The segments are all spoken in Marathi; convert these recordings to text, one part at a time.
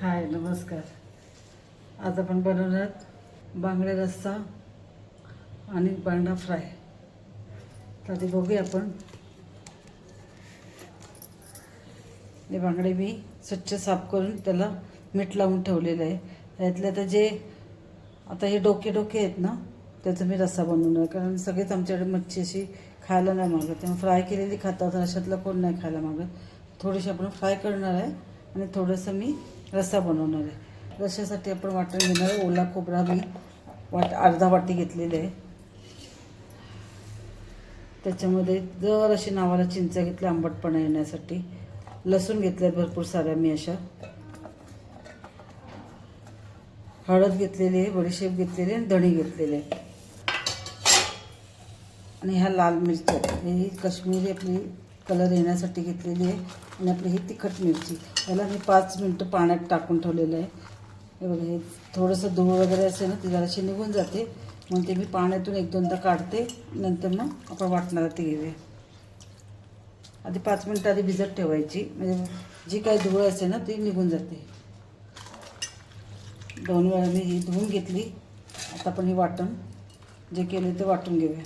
हाय नमस्कार. आज आपण बनवणार बांगडे रस्सा आणि बांगडा फ्राय. तर ते बघूया आपण. हे बांगडे मी स्वच्छ साफ करून त्याला मीठ लावून ठेवलेलं आहे. त्यातले आता जे आता हे डोके डोके आहेत ना त्याचा मी रस्सा बनवणार. कारण सगळेच आमच्याकडे मच्छी अशी खायला नाही मागत. त्यामुळे फ्राय केलेली खातात अशातला कोण नाही खायला मागत. थोडीशी आपण फ्राय करणार आहे आणि थोडंसं मी रस्सा बनवणार. आहे रश्यासाठी आपण वाटण घेणार आहे. ओला खोबरा मी वाट अर्धा वाटी घेतलेली आहे. त्याच्यामध्ये जर अशी नावाला चिंचा घेतल्या आंबटपणा येण्यासाठी. लसूण घेतल्या भरपूर साऱ्या मी अशा. हळद घेतलेली आहे बडीशेप घेतलेली आहे आणि धणी घेतलेले आहे. आणि ह्या लाल मिरच्या ही काश्मीरी आपली कलर येण्यासाठी घेतलेली आहे आणि आपली ही तिखट मिरची. याला मी पाच मिनटं पाण्यात टाकून ठेवलेलं आहे. हे बघा हे थोडंसं धूळ वगैरे असेल ना ती जराशी निघून जाते. मग ते मी पाण्यातून एक दोनदा काढते. नंतर मग आपण वाटणारा ती घेऊया. आधी पाच मिनटं आधी भिजत ठेवायची. म्हणजे जी काही धूळ असेल ना ती निघून जाते. दोन वेळा मी ही धुवून घेतली. आता आपण ही वाटण जे केले ते वाटून घेऊया.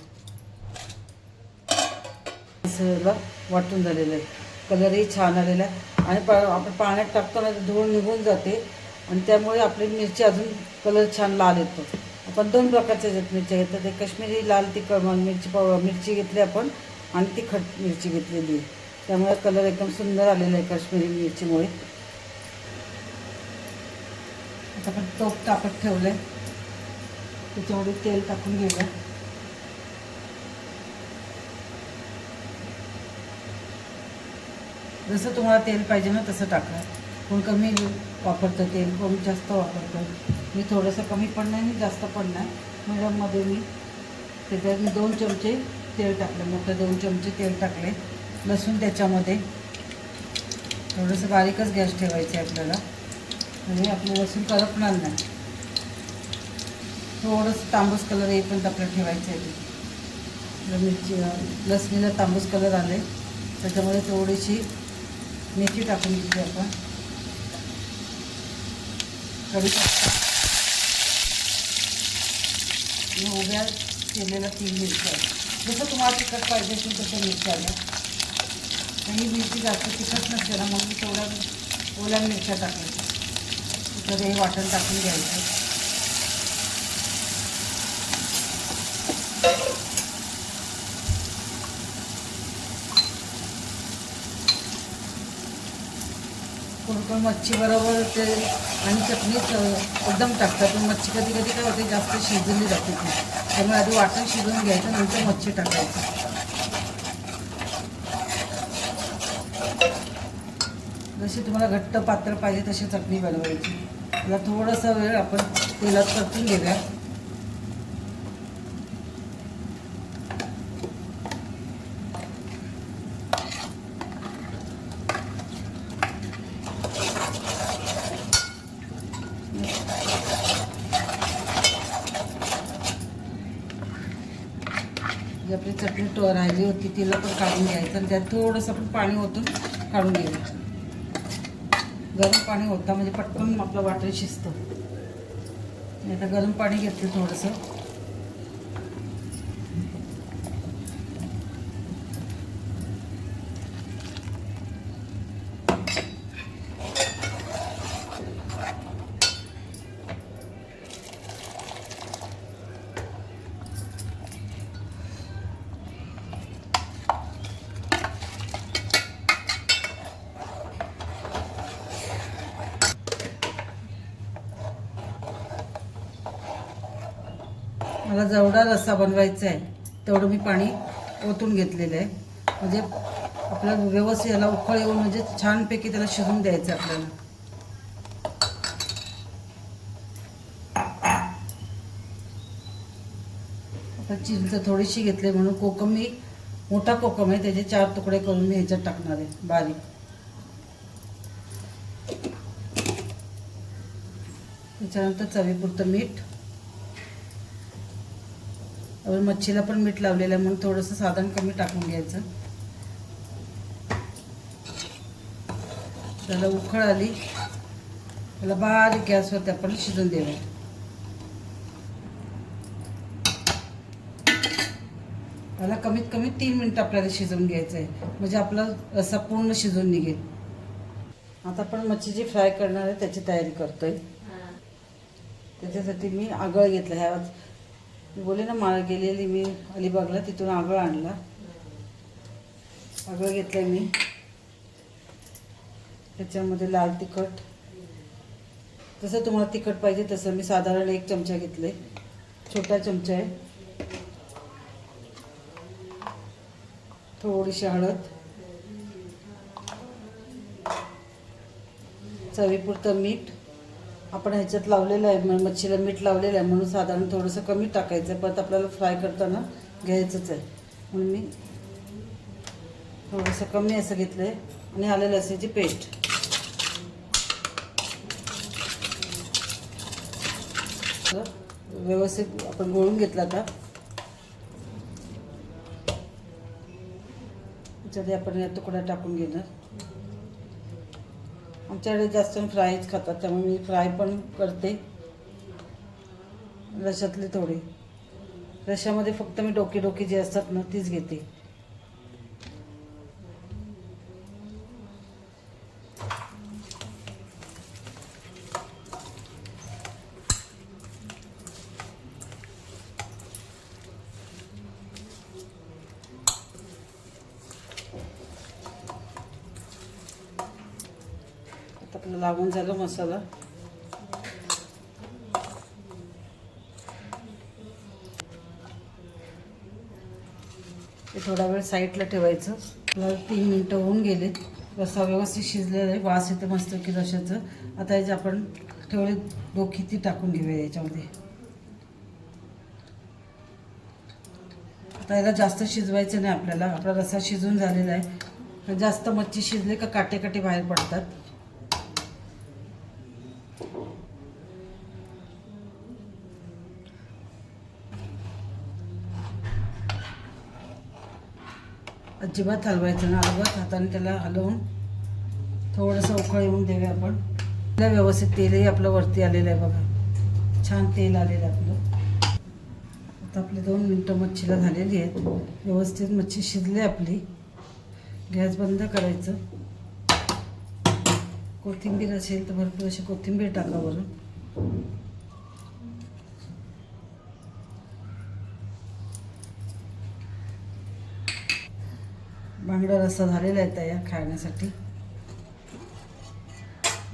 सगळं वाटून झालेलं आहे. कलरही छान आलेला आहे. आणि पा आपण पाण्यात टाकताना धूळ निघून जाते. आणि त्यामुळे आपली मिरची अजून कलर छान लाल येतो. आपण दोन प्रकारच्या ज्यात मिरच्या घेतात एक काश्मीरी लाल तिखट मिरची पाव मिरची घेतली आपण. आणि तिखट मिरची घेतलेली आहे. त्यामुळे कलर एकदम सुंदर आलेला आहे काश्मीरी मिरचीमुळे. आता आपण तोप टाकत ठेवलं आहे त्याच्यामध्ये तेल टाकून घेऊया. जसं तुम्हाला तेल पाहिजे ना तसं टाका. कोण कमी वापरतं तेल कोण जास्त वापरतं. मी थोडंसं कमी पण नाही आणि जास्त पण नाही. मिडममध्ये मी त्याच्यात मी दोन चमचे तेल टाकले मोठं दोन चमचे तेल टाकले. लसूण त्याच्यामध्ये. थोडंसं बारीकच गॅस ठेवायचे आपल्याला. म्हणजे आपलं लसूण करपणार नाही. थोडंसं तांबूस कलर येईपर्यंत आपल्याला ठेवायचं आहे. ते मिरची लसणीला तांबूस कलर आले. त्याच्यामध्ये थोडीशी मेथी टाकून घेतली आपण कढीपत्ता आणि उभ्या केलेल्या तीन मिरच्या जसं तुम्हाला तिखट पाहिजे असेल तसं मिरच्या आल्या काही मिरची जास्त तिखट नसते ना मग मी तेवढ्या ओल्या मिरच्या टाकायच्या तर हे वाटण टाकून घ्यायचं. कोण कोण मच्छी बरोबर ते आणि चटणीच एकदम टाकतात. पण मच्छी कधी कधी काय होते जास्त शिजवली जाते ती. त्यामुळे आधी वाटण शिजवून घ्यायचं नंतर मच्छी टाकायची. जशी तुम्हाला घट्ट पातळ पाहिजे तशी चटणी बनवायची. याला थोडासा वेळ आपण तेलात परतून घेऊया जी आपली चटणी टो राहिली होती तिला पण काढून घ्यायचं आणि त्यात थोडंसं आपण पाणी ओतून काढून घ्यायचं. गरम पाणी होता म्हणजे पटकन आपलं वाटर शिजतं. आता गरम पाणी घेतलं थोडंसं. मला जेवढा रस्सा बनवायचा आहे तेवढं मी पाणी ओतून घेतलेलं आहे. म्हणजे आपला व्यवस्थित याला उखळ येऊन म्हणजे छानपैकी त्याला शिजून द्यायचं आपल्याला. आता चिंच थोडीशी घेतली म्हणून कोकम मी मोठा कोकम आहे त्याचे चार तुकडे करून मी ह्याच्यात टाकणार आहे बारीक. त्याच्यानंतर चवीपुरतं मीठ. त्यावर मच्छीला पण मीठ लावलेलं आहे म्हणून थोडंसं साधारण कमी टाकून घ्यायचं. त्याला उखळ आली. त्याला बारीक गॅसवरती आपण शिजून देऊया. त्याला कमीत कमी तीन मिनटं आपल्याला शिजवून घ्यायचं आहे. म्हणजे आपला रस्सा पूर्ण शिजून निघेल. आता आपण मच्छी जी फ्राय करणार आहे त्याची तयारी करतोय. त्याच्यासाठी मी आगळ घेतलं. ह्या मी बोले ना माळ गेलेली मी अलिबागला तिथून आगळ आणला. आगळ घेतलं मी. त्याच्यामध्ये लाल तिखट. जसं तुम्हाला तिखट पाहिजे तसं मी साधारण एक चमचा घेतले. छोटा चमचा आहे. थोडीशी हळद. चवीपुरतं मीठ. आपण ह्याच्यात लावलेलं आहे मग मच्छीला मीठ लावलेलं आहे म्हणून साधारण थोडंसं कमी टाकायचं आहे. परत आपल्याला फ्राय करताना घ्यायचंच आहे. म्हणून मी थोडंसं कमी असं घेतलं आहे आणि आलं लसणीची पेस्ट. व्यवस्थित आपण गोळून घेतला आता. त्याच्यात आपण या तुकड्या टाकून घेणार. आमच्याकडे जास्त फ्रायच खातात त्यामुळे मी फ्राय पण करते. रशातले थोडे. रशामध्ये फक्त मी डोके डोके जे असतात ना तीच घेते. आपलं लागून झालं मसाला. ते थोडा वेळ साईडला ठेवायचं. आपल्याला तीन मिनटं होऊन गेले. रस्सा व्यवस्थित शिजलेला आहे. वास येतं मस्त की रशाचं आता याचे आपण ठेवले डोकी ती टाकून घेऊया याच्यामध्ये. आता याला जास्त शिजवायचं नाही आपल्याला. आपला रस्सा शिजून झालेला आहे. जास्त मच्छी शिजली का काटे काटे बाहेर पडतात. अजिबात हलवायचं ना अजिबात हाताने त्याला हलवून थोडंसं उकळ येऊन देऊया आपण. त्याला व्यवस्थित तेलही आपलं वरती आलेलं आहे बघा. छान तेल आलेलं आहे आपलं. आता आपले दोन मिनटं मच्छीला झालेली आहेत. व्यवस्थित मच्छी शिजली आपली. गॅस बंद करायचं. कोथिंबीर असेल तर भरपूर अशी कोथिंबीर टाका वरून. बांगडा रस्सा झालेला आहे तयार खाण्यासाठी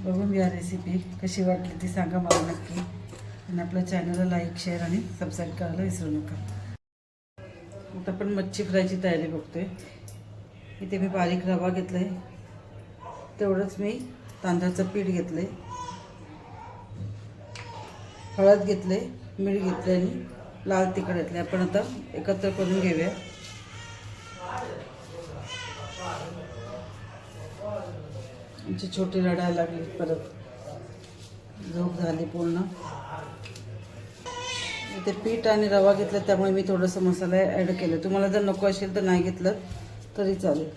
बघून घ्या रेसिपी कशी वाटली ती सांगा मला नक्की. आणि आपल्या चॅनलला लाईक शेअर आणि सबस्क्राईब करायला विसरू नका. आता आपण मच्छी फ्रायची तयारी बघतोय. इथे मी बारीक रवा घेतला आहे तेवढंच मी तांदळाचं पीठ घेतलं आहे हळद घेतले मीठ घेतले आणि लाल तिखट घेतले आपण आता एकत्र करून घेऊया. आमची छोटी रडायला लागली परत झोप झाली पूर्ण. ते पीठ आणि रवा घेतला त्यामुळे मी थोडंसं मसाला ॲड केलं. तुम्हाला जर नको असेल तर नाही घेतलं तरी चालेल.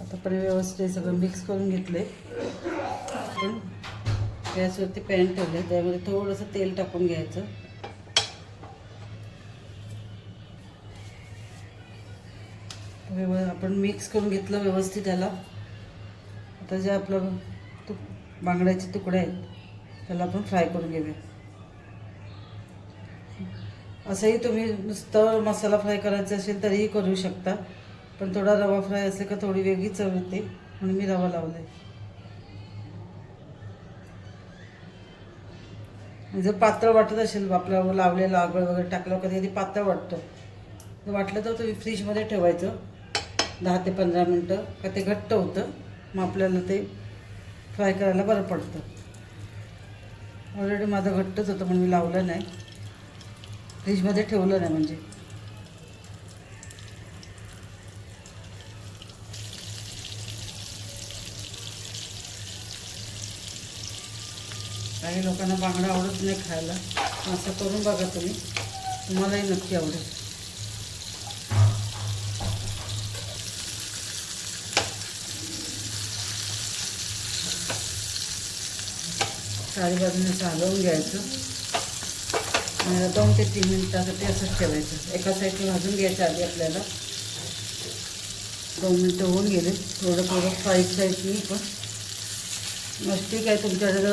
आता पण व्यवस्थित हे सगळं मिक्स करून घेतले. पण गॅसवरती पॅन ठेवले त्यामध्ये थोडंसं तेल टाकून घ्यायचं. व्यव आपण मिक्स करून घेतलं व्यवस्थित त्याला. आता जे आपलं तु बांगड्याचे तुकडे आहेत त्याला आपण फ्राय करून घेऊया. असंही तुम्ही नुसतं मसाला फ्राय करायचा असेल तरीही करू शकता पण थोडा रवा फ्राय असेल का थोडी वेगळी चव येते म्हणून मी रवा लावला आहे जर पातळ वाटत असेल आपल्याला लावलेलं आगळ वगैरे टाकलं कधी कधी पातळ वाटतं. जर वाटलं तर तुम्ही फ्रीजमध्ये ठेवायचं दहा ते पंधरा मिनटं का ते घट्ट होतं. मग आपल्याला ते फ्राय करायला बरं पडतं. ऑलरेडी माझं घट्टच होतं म्हणून मी लावलं नाही. फ्रीजमध्ये ठेवलं नाही म्हणजे. काही लोकांना बांगडा आवडत नाही खायला. असं करून बघा तुम्ही. तुम्हालाही नक्की आवडेल. चारी बाजूने असं घ्यायचं. आणि दोन ते तीन मिनिटासाठी असंच ठेवायचं. एका साईडला भाजून घ्यायचं आधी आपल्याला. दोन मिनटं होऊन गेले. थोडं थोडं साईड साईडनी पण नसती काय तुमच्याकडे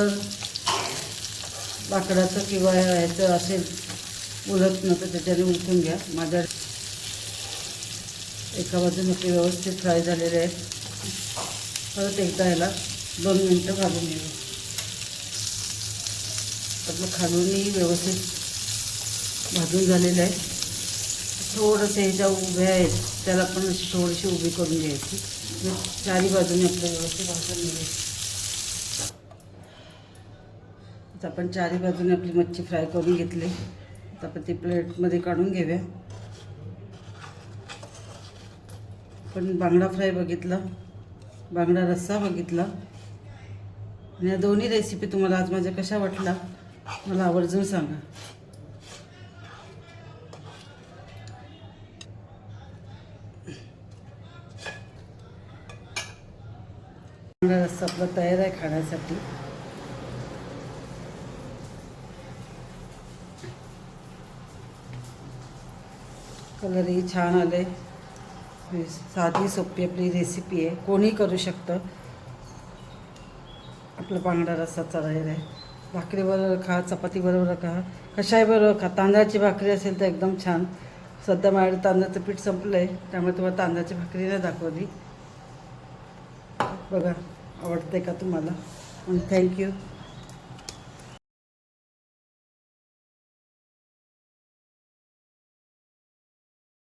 लाकडाचं किंवा ह्याचं असेल उलट नव्हतं त्याच्याने उलटून घ्या. माझ्या एका बाजूने ते व्यवस्थित फ्राय झालेले आहेत. परत एकदा ह्याला दोन मिनटं भाजून घ्यावं आपलं खालूनही व्यवस्थित भाजून झालेलं आहे. थोडंसं ह्याच्या उभ्या आहेत त्याला पण थोडीशी उभी करून घ्यायची. म्हणजे चारी बाजूने आपलं व्यवस्थित भाजून घ्यायचं. आपण चारी बाजूने आपली मच्छी फ्राय करून घेतली. आता आपण ती प्लेटमध्ये काढून घेऊया. पण बांगडा फ्राय बघितला बांगडा रस्सा बघितला. आणि या दोन्ही रेसिपी तुम्हाला आज माझ्या कशा वाटला? मला आवर्जून सांगा. बांगडा रस्सा आपला तयार आहे खाण्यासाठी. कलरही छान आले साधी सोपी आपली रेसिपी आहे. कोणी करू शकतं. आपलं बांगडा रस्सा तयार आहे. भाकरीबरोबर खा चपातीबरोबर खा. कशाही बरोबर खा. तांदळाची भाकरी असेल तर एकदम छान. सध्या माझ्याकडे तांदळाचं पीठ संपलं आहे त्यामुळे तुम्हाला तांदळाची भाकरी नाही दाखवली. बघा आवडते का तुम्हाला? आणि थँक्यू